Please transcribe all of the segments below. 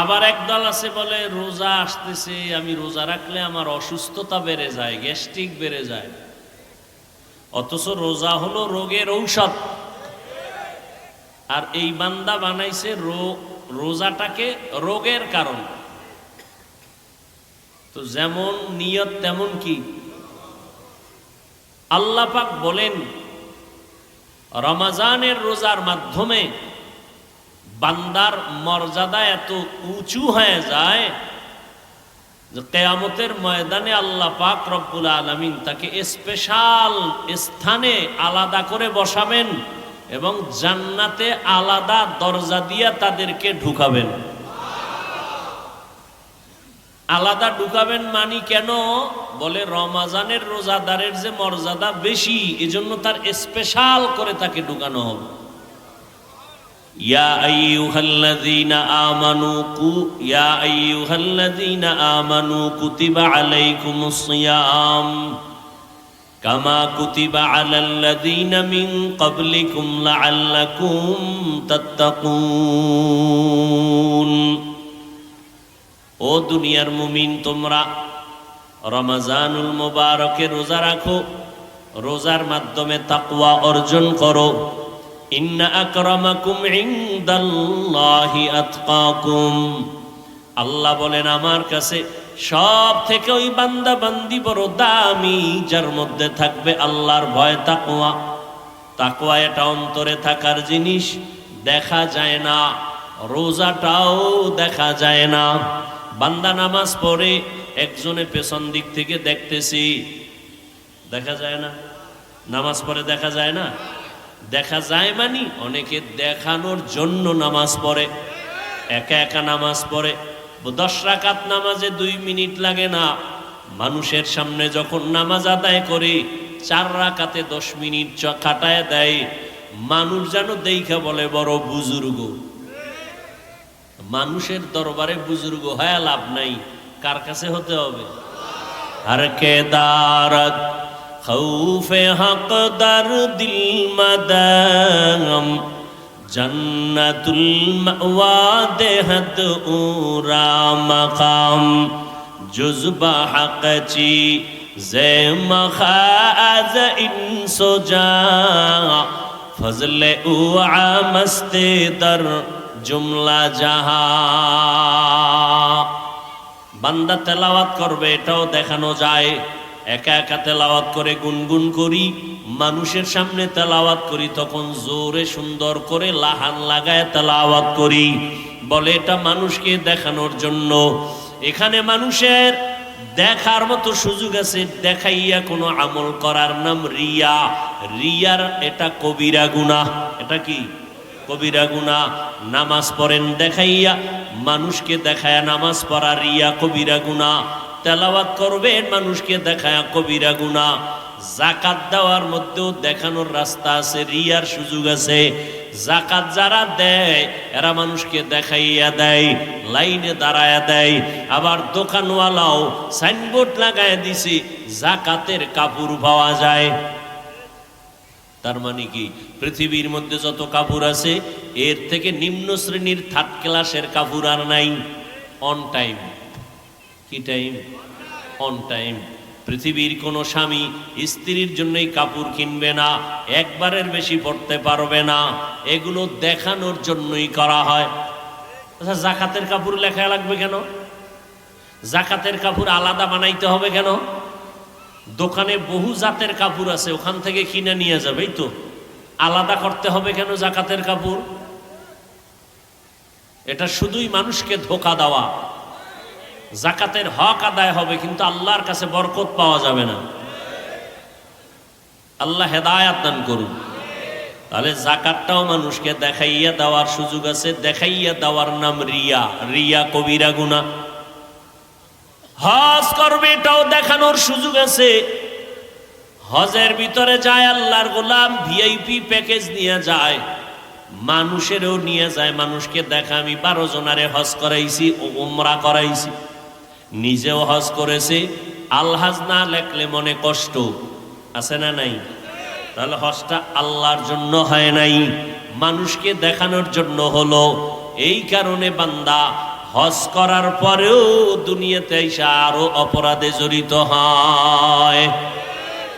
আবার একদল আছে বলে, রোজা আসতেছে, আমি রোজা রাখলে আমার অসুস্থতা বেড়ে যায়, গ্যাস্ট্রিক বেড়ে যায়। অথচ রোজা হলো রোগের ঔষধ। আর এই বান্দা বানাইছে রোজাটাকে রোগের কারণ। তো যেমন নিয়ত, তেমন কি? আল্লাহ পাক বলেন, রমাজানের রোজার মাধ্যমে বান্দার মর্যাদা এত উঁচু হয়ে যায় যে কেয়ামতের ময়দানে আল্লাহ পাক রব্বুল আলমিন তাকে স্পেশাল স্থানে আলাদা করে বসাবেন এবং জান্নাতে আলাদা দরজা দিয়া তাদেরকে ঢুকাবেন। আলাদা ঢুকাবেন মানি কেন? বলে রমাজানের রোজাদারের যে মর্যাদা বেশি, এজন্য তার স্পেশাল করে তাকে ঢুকানো হবে। ইয়া আইয়ুহাল্লাযীনা আমানু কু ইয়া আইয়ুহাল্লাযীনা আমানু কুতিবা আলাইকুমুস সিয়াম কামা কুতিবা আলাল্লাযীনা মিন ক্বাবলিকুম লাআল্লাকুম তাত্তাকুন ও দুনিয়ার মুমিন, তোমরা রমাজানুল মোবারকে রোজা রাখো, রোজার মাধ্যমে তাকওয়া অর্জন করো। ইন্না আকরামাকুম ইনদাল্লাহি আতকাকুম। আল্লাহ বলেন, আমার কাছে সব থেকে ওই বান্দা বান্দি বড় দামি, যার মধ্যে থাকবে আল্লাহর ভয় তাকওয়া। তাকওয়া এটা অন্তরে থাকার জিনিস, দেখা যায় না, রোজাটাও দেখা যায় না। বান্দা নামাজ পড়ে, একজনে পেছন দিক থেকে দেখতেছি, দেখা যায় না। নামাজ পড়ে দেখা যায় না। দেখা যায় মানি? অনেকে দেখানোর জন্য নামাজ পড়ে, একা একা নামাজ পড়ে, দশ রাকাত নামাজে দুই মিনিট লাগে না। মানুষের সামনে যখন নামাজ আদায় করে, চার রাকাতে দশ মিনিট কাটায় দেয়। মানুষ যেন দেখা বলে, বড় বুজুর্গ। মানুষের দরবারে বুজুর্গ হয় লাভ নাই। কার কাছে হতে হবে? আর খৌফে হক দর দিল মদম, জন্নতুল দেহত উরা মকাম। জুজবা হক চি জে মখাজ ইনসোজা ফজলে উ আমস্তে দর জুমলা জাহা। বান্দা তেলাওয়াত করবে, এটাও দেখানো যায়। একা একা তেলাওয়াত করে, গুনগুন করি, মানুষের সামনে তেলাওয়াত করি, তখন জোরে সুন্দর করে লাহান লাগায় তেলাওয়াত করি। বলে এটা মানুষকে দেখানোর জন্য। এখানে মানুষের দেখার মতো সুযোগ আছে, দেখাইয়া কোনো আমল করার নাম রিয়া। রিয়ার এটা কবিরা গুণা এটা কি? কবিরা গুনা নামাজ পড়েন দেখাইয়া, মানুষকে দেখায়া নামাজ পড়া রিয়া কবিরা গুনা তেলাওয়াত করবেন, মানুষকে দেখায়া কবিরা গুনা জাকাত দেওয়ার মধ্যেও দেখানোর রাস্তা আছে, রিয়ার সুযোগ আছে। জাকাত যারা দেয়, এরা মানুষকে দেখাইয়া দেয়, লাইনে দাঁড়ায়া দেয়। আবার দোকানওয়ালাও সাইনবোর্ড লাগায় দিছে জাকাতের কাপড় পাওয়া যায়। তার মানে কি? পৃথিবীর মধ্যে যত কাপড় আছে, এর থেকে নিম্ন শ্রেণির থার্ড ক্লাসের কাপড় আর নাই। অন টাইম কি টাইম অন টাইম পৃথিবীর কোনো স্বামী স্ত্রীর জন্যই কাপড় কিনবে না, একবারের বেশি পড়তে পারবে না। এগুলো দেখানোর জন্যই করা হয়। আচ্ছা জাকাতের কাপড় লেখা লাগবে কেন? জাকাতের কাপড় আলাদা বানাইতে হবে কেন? দোকানে বহু জাতের কাপড় আছে, ওখান থেকে কিনে নিয়ে যাবে তো। আলাদা করতে হবে কেন জাকাতের কাপড়? এটা শুধুই মানুষকে ধোকা দেওয়া। জাকাতের হক আদায় হবে, কিন্তু আল্লাহর কাছে বরকত পাওয়া যাবে না। আল্লাহ হেদায়াত দান করুন। তাহলে জাকাতটাও মানুষকে দেখাইয়া দেওয়ার সুযোগ আছে, দেখাইয়া দেওয়ার নাম রিয়া। রিয়া কবিরা গুনা হজ করবে, এটাও দেখানোর সুযোগ আছে। হজের ভিতরে যায় আল্লাহর গোলাম ভিআইপি প্যাকেজ নিয়ে যায়। মানুষেরও নিয়ে যায়, মানুষকে দেখা আমি বারো জনারে হজ করাইছি, ও উমরা করাইছি। নিজেও হজ করেছে, আলহাজ না লেখলে মনে কষ্ট। আছে না নাই? তাহলে হজটা আল্লাহর জন্য হয় নাই। মানুষকে দেখানোর জন্য হলো, এই কারণে বান্দা হজ করার পরেও দুনিয়াতে এসে আরও অপরাধে জড়িত হয়।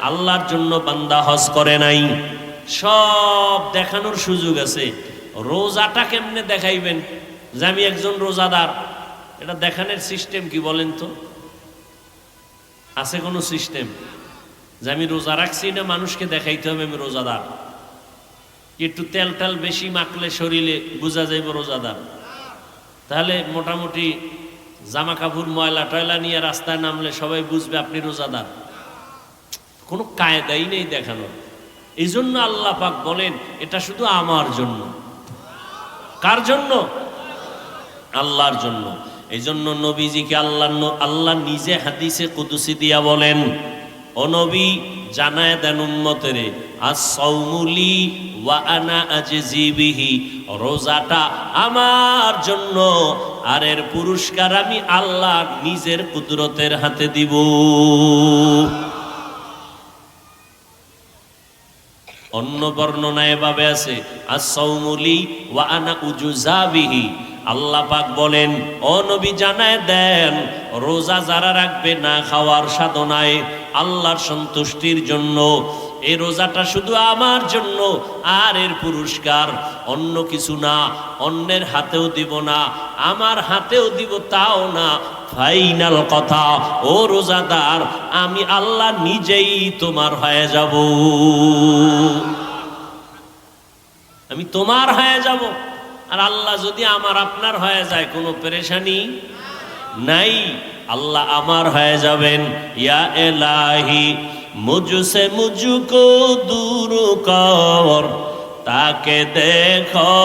আল্লাহর জন্য বান্দা হজ করে নাই। সব দেখানোর সুযোগ আছে। রোজাটা কেমনে দেখাইবেন? যে আমি একজন রোজাদার এটা দেখানোর সিস্টেম কি বলেন তো? আছে কোনো সিস্টেম? যে আমি রোজা রাখছি না, মানুষকে দেখাইতে হবে আমি রোজাদার। একটু তেল টাল বেশি মাখলে শরীরে বোঝা যাইব রোজাদার? তাহলে মোটামুটি জামা কাপড় ময়লা টয়লা নিয়ে রাস্তায় নামলে সবাই বুঝবে আপনি রোজাদার। কোনো কায়দাই নেই দেখানোর। এই জন্য আল্লাহ পাক বলেন, এটা শুধু আমার জন্য। কার জন্য? আল্লাহর জন্য। এই জন্য নবীজিকে আল্লাহ আল্লাহ নিজে হাদিসে কুদুসি দিয়া বলেন, ও নবী, জানায় দেন উম্মতেরে আসৌমুলি ওয়া আনা আজজিবিহি রোজাটা আমার জন্য, আর এর পুরস্কার আমি আল্লাহ নিজের কুদরতের হাতে দিব। অন্য বর্ণনায় এভাবে আছে আসৌমুলি ওয়া আনা উজুজাবিহি আল্লাহ পাক বলেন, ও নবী জানায় দেন, রোজা যারা রাখবে না খাওয়ার সাধনায় আল্লাহর সন্তুষ্টির জন্য। এই রোজাটা শুধু আমার জন্য, আর এর পুরস্কার অন্য কিছু না, অন্যের হাতেও দিব না, আমার হাতেও দিব তাও না। ফাইনাল কথা, ও রোজাদার, আমি আল্লাহ নিজেই তোমার হয়ে যাব। আমি তোমার হয়ে যাব। আর আল্লাহ যদি আমার আপনার হয়ে যায়, কোনো পেরেশানি নাই? আল্লাহ আমার হয়ে যাবেন। ইয়া এলাহি মুজুসে মুজুকো দূর কর। তাকে দেখো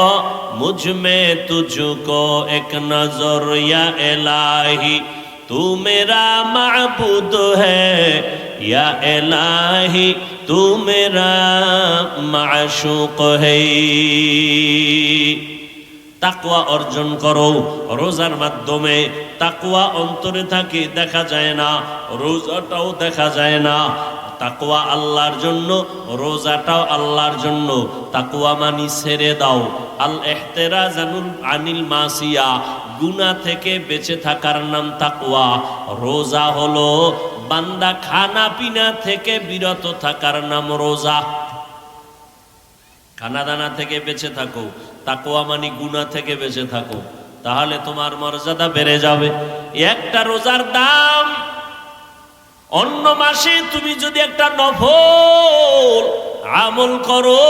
মুঝমে তুঝুকো এক নজর। ইয়া এলাহি, তু মেরা মাহবুদ হ্যা এলাহি, তু মেরা মাশুক হ্যা তাকুয়া অর্জন করো। রোজার মাধ্যমে তাকুয়া অন্তরে থাকে দেখা যায় না, রোজাটাও দেখা যায় না। তাকুয়া আল্লাহর জন্য, রোজাটাও আল্লাহর জন্য। তাকুয়া মানি ছেড়ে দাও। আল এহতেরা জানুল আনিল মাসিয়া গুনা থেকে বেঁচে থাকার নাম তাকুয়া রোজা হলো বান্দা খানা পিনা থেকে বিরত থাকার নাম রোজা। খানা দানা থেকে বেঁচে থাকো তাকোয়া মানি গুনা থেকে বেঁচে থাকো, তাহলে তোমার মর্যাদা বেড়ে যাবে। একটা রোজার দাম, অন্য মাসে তুমি যদি একটা নফল আমল করো,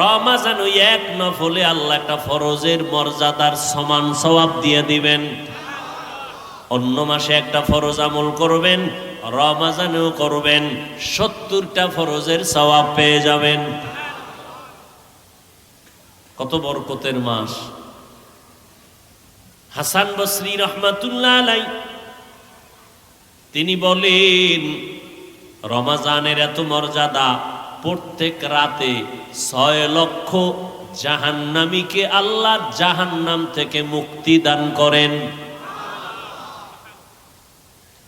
রমাজান ওই এক নফলে আল্লাহ একটা ফরজের মর্যাদার সমান সবাব দিয়ে দিবেন। অন্য মাসে একটা ফরজ আমল করবেন, রমাজানেও করবেন, সত্তরটা ফরজের সবাব পেয়ে যাবেন। কত বরকতের মাস। হাসান বসরি রহমাতুল্লাহ আলাই তিনি বলেন, রমাজানের এত মর্যাদা প্রত্যেক রাতে ছয় লক্ষ জাহান্নামীকে আল্লাহ জাহান্নাম থেকে মুক্তি দান করেন।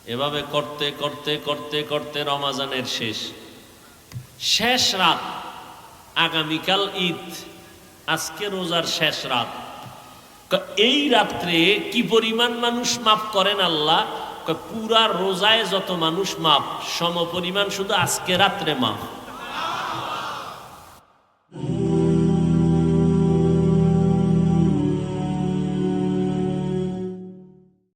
এভাবে করতে করতে করতে করতে রমাজানের শেষ। শেষ রাত, আগামীকাল ঈদ। আজকে রোজার শেষ রাত। এই রাত্রে কি পরিমাণ মানুষ মাফ করেন আল্লাহ? পুরা রোজায় যত মানুষ মাপ সম পরিমাণ শুধু আজকে রাত্রে মাপ